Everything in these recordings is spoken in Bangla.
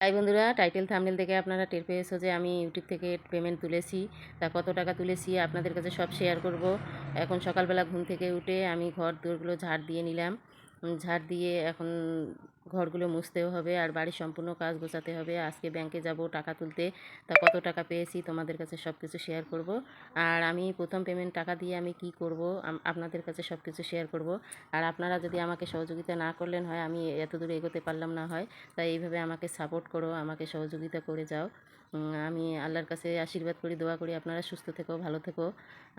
তাই বন্ধুরা টাইটেল থামনেল থেকে আপনারা টের পেয়েছ যে আমি ইউটিউব থেকে পেমেন্ট তুলেছি। তা কত টাকা তুলেছি আপনাদের কাছে সব শেয়ার করব। এখন সকালবেলা ঘুম থেকে উঠে আমি ঘর দোরগুলো ঝাড় দিয়ে নিলাম। ঝাড় দিয়ে এখন ঘরগুলো মুছতেও হবে আর বাড়ির সম্পূর্ণ কাজ গোছাতে হবে। আজকে ব্যাংকে যাব টাকা তুলতে। তা কত টাকা পেয়েছি তোমাদের কাছে সব কিছু শেয়ার করব। আর আমি প্রথম পেমেন্ট টাকা দিয়ে আমি কি করব আপনাদের কাছে সব কিছু শেয়ার করব। আর আপনারা যদি আমাকে সহযোগিতা না করলেন হয়, আমি এত দূরে এগোতে পারলাম না হয়, তাই এইভাবে আমাকে সাপোর্ট করো, আমাকে সহযোগিতা করে যাও। আমি আল্লাহর কাছে আশীর্বাদ করি, দোয়া করি, আপনারা সুস্থ থেকো, ভালো থেকো।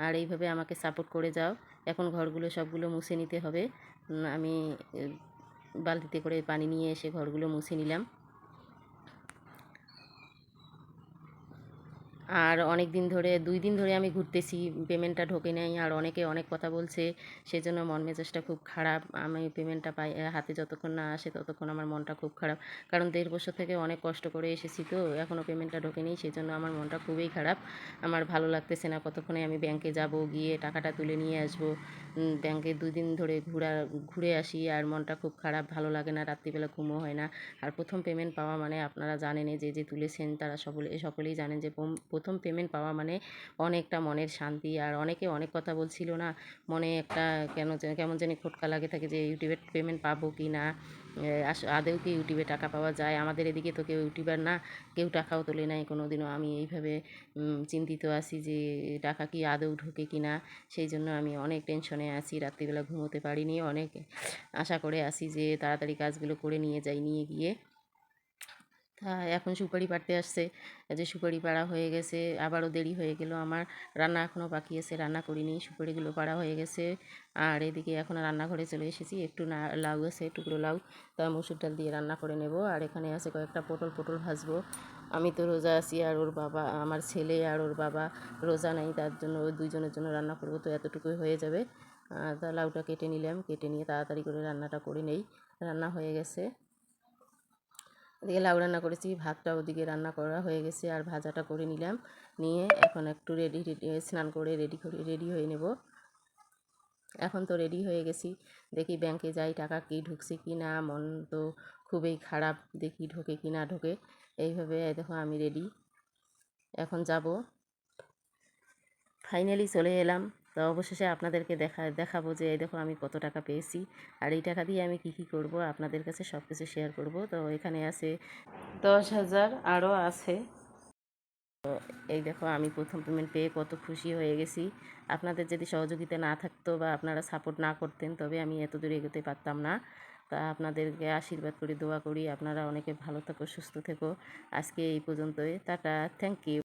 আর এইভাবে আমাকে সাপোর্ট করে যাও। এখন ঘরগুলো সবগুলো মুছে নিতে হবে। আমি বালতিতে করে পানি নিয়ে এসে ঘরগুলো মুছে নিলাম। আর অনেক দিন ধরে, দুই দিন ধরে আমি ঘুরতেছি পেমেন্টটা ঢোকে নাই আর অনেকে অনেক কথা বলছে, সেজন্য মন মেজাজটা খুব খারাপ। আমি পেমেন্টটা পাই হাতে যতক্ষণ না আসে ততক্ষণ আমার মনটা খুব খারাপ। কারণ দেড় বছর থেকে অনেক কষ্ট করে এসেছি তো এখনও পেমেন্টটা ঢোকেনি সেই জন্য আমার মনটা খুবই খারাপ। আমার ভালো লাগতেছে না, কতক্ষণে আমি ব্যাংকে যাব, গিয়ে টাকাটা তুলে নিয়ে আসব। ব্যাংকে দুই দিন ধরে ঘোরা, ঘুরে আসি আর মনটা খুব খারাপ, ভালো লাগে না, রাত্রিবেলা ঘুমও হয় না। আর প্রথম পেমেন্ট পাওয়া মানে আপনারা জানেনই যে যে তুলেছেন তারা সকলে সকলেই জানেন যে প্রথম পেমেন্ট পাওয়া মানে অনেকটা মনের শান্তি। আর অনেকে অনেক কথা বলছিল না মনে একটা কেন কেমন জানি খোটকা লাগে থাকে যে ইউটিউবে পেমেন্ট পাবো কি না? এ, আস- আদৌ কি ইউটিউবে টাকা পাওয়া যায়? আমাদের এদিকে তো কেউ ইউটিউবার না কেউ টাকাও তোলে নাই কোনো দিনও আমি এইভাবে চিন্তিত আছি যে টাকা কি আদৌ ঢোকে কি না? সেই জন্য আমি অনেক টেনশনে আছি রাত্রিবেলা ঘুমোতে পারিনি। অনেক আশা করে আছি যে তাড়াতাড়ি কাজগুলো করে নিয়ে যাই নিয়ে গিয়ে। তা এখন সুপারি পাড়তে আসছে। যে সুপারি পাড়া হয়ে গেছে, আবারও দেরি হয়ে গেল। আমার রান্না এখনও বাকি আছে, রান্না করিনি, সুপারিগুলো পাড়া হয়ে গেছে। আর এদিকে এখন রান্নাঘরে চলে এসেছি, একটু না, লাউ আছে, টুকরো লাউ। তা মসুর ডাল দিয়ে রান্না করে নেব। আর এখানে আছে কয়েকটা পটল পটল ভাজবো। আমি তো রোজা আছি আর ওর বাবা, আমার ছেলে আর ওর বাবা রোজা নাই, তার জন্য ওই দুইজনের জন্য রান্না করব। তো এতটুকুই হয়ে যাবে। তা লাউটা কেটে নিলাম। কেটে নিয়ে তাড়াতাড়ি করে রান্নাটা করে নেই। রান্না হয়ে গেছে। এদিকে লাউ রান্না করেছি, ভাতটা ওদিকে রান্না করা হয়ে গেছে আর ভাজাটা করে নিলাম। নিয়ে এখন একটু রেডি রেডি স্নান করে রেডি করে রেডি হয়ে নেব। এখন তো রেডি হয়ে গেছি। দেখি ব্যাংকে যাই, টাকা কি ঢুকছে কি না, মন তো খুবই খারাপ, দেখি ঢোকে কি না ঢোকে। এইভাবে দেখো আমি রেডি এখন যাব। ফাইনালি চলে এলাম। তো অবশেষে আপনাদেরকে দেখা, দেখাবো যে, এই দেখো আমি কত টাকা পেয়েছি আর এই টাকা দিয়ে আমি কি কি করব? আপনাদের কাছে সব কিছু শেয়ার করব। তো এখানে আছে দশ হাজার আরও আছে। তো এই দেখো আমি প্রথম পেমেন্ট পেয়ে কত খুশি হয়ে গেছি। আপনাদের যদি সহযোগিতা না থাকতো বা আপনারা সাপোর্ট না করতেন, তবে আমি এত দূর এগোতে পারতাম না। তা আপনাদেরকে আশীর্বাদ করি, দোয়া করি। আপনারা অনেকে ভালো থেকো, সুস্থ থেকো। আজকে এই পর্যন্তই। Tata thank you